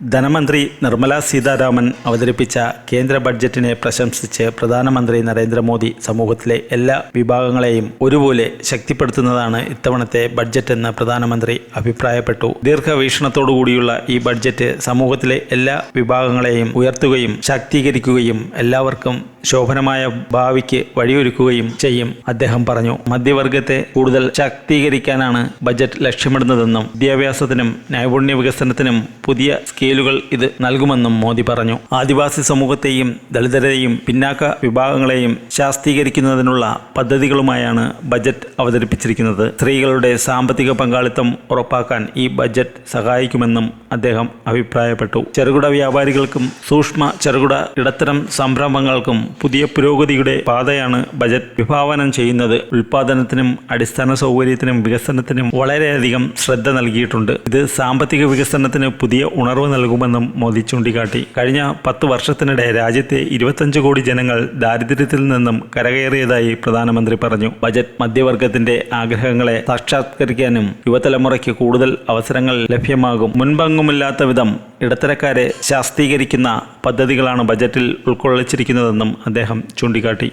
ധനമന്ത്രി നിർമ്മല സീതാരാമൻ അവതരിപ്പിച്ച കേന്ദ്ര ബഡ്ജറ്റിനെ പ്രശംസിച്ച് പ്രധാനമന്ത്രി നരേന്ദ്രമോദി സമൂഹത്തിലെ എല്ലാ വിഭാഗങ്ങളെയും ഒരുപോലെ ശക്തിപ്പെടുത്തുന്നതാണ് ഇത്തവണത്തെ ബഡ്ജറ്റ് എന്ന് പ്രധാനമന്ത്രി അഭിപ്രായപ്പെട്ടു. ദീർഘവീക്ഷണത്തോടുകൂടിയുള്ള ഈ ബഡ്ജറ്റ് സമൂഹത്തിലെ എല്ലാ വിഭാഗങ്ങളെയും ഉയർത്തുകയും ശാക്തീകരിക്കുകയും എല്ലാവർക്കും ശോഭനമായ ഭാവിക്ക് വഴിയൊരുക്കുകയും ചെയ്യും അദ്ദേഹം പറഞ്ഞു. മധ്യവർഗത്തെ കൂടുതൽ ശാക്തീകരിക്കാനാണ് ബജറ്റ് ലക്ഷ്യമിടുന്നതെന്നും വിദ്യാഭ്യാസത്തിനും നൈപുണ്യ വികസനത്തിനും പുതിയ സ്കെയിലുകൾ ഇത് നൽകുമെന്നും മോദി പറഞ്ഞു. ആദിവാസി സമൂഹത്തെയും ദളിതരെയും പിന്നാക്ക വിഭാഗങ്ങളെയും ശാസ്ത്രീകരിക്കുന്നതിനുള്ള പദ്ധതികളുമായാണ് ബജറ്റ് അവതരിപ്പിച്ചിരിക്കുന്നത്. സ്ത്രീകളുടെ സാമ്പത്തിക പങ്കാളിത്തം ഉറപ്പാക്കാൻ ഈ ബജറ്റ് സഹായിക്കുമെന്നും അദ്ദേഹം അഭിപ്രായപ്പെട്ടു. ചെറുകിട വ്യാപാരികൾക്കും സൂക്ഷ്മ ചെറുകിട ഇടത്തരം സംരംഭങ്ങൾക്കും പുതിയ പുരോഗതിയുടെ പാതയാണ് ബജറ്റ്. വിഭാവനം ചെയ്യുന്നത് ഉൽപാദനത്തിനും അടിസ്ഥാന സൗകര്യത്തിനും വികസനത്തിനും വളരെയധികം ശ്രദ്ധ നൽകിയിട്ടുണ്ട്. ഇത് സാമ്പത്തിക വികസനത്തിന് പുതിയ ഉണർവ് നൽകുമെന്നും മോദി ചൂണ്ടിക്കാട്ടി. കഴിഞ്ഞ പത്ത് വർഷത്തിനിടെ രാജ്യത്തെ ഇരുപത്തഞ്ച് കോടി ജനങ്ങൾ ദാരിദ്ര്യത്തിൽ നിന്നും കരകയറിയതായി പ്രധാനമന്ത്രി പറഞ്ഞു. ബജറ്റ് മധ്യവർഗത്തിന്റെ ആഗ്രഹങ്ങളെ സാക്ഷാത്കരിക്കാനും യുവതലമുറയ്ക്ക് കൂടുതൽ അവസരങ്ങൾ ലഭ്യമാകും. മുൻപങ്ങുമില്ലാത്ത വിധം ഇടത്തരക്കാരെ ശാസ്ത്രീകരിക്കുന്ന പദ്ധതികളാണ് ബജറ്റിൽ ഉൾക്കൊള്ളിച്ചിരിക്കുന്നതെന്നും അദ്ദേഹം ചൂണ്ടിക്കാട്ടി.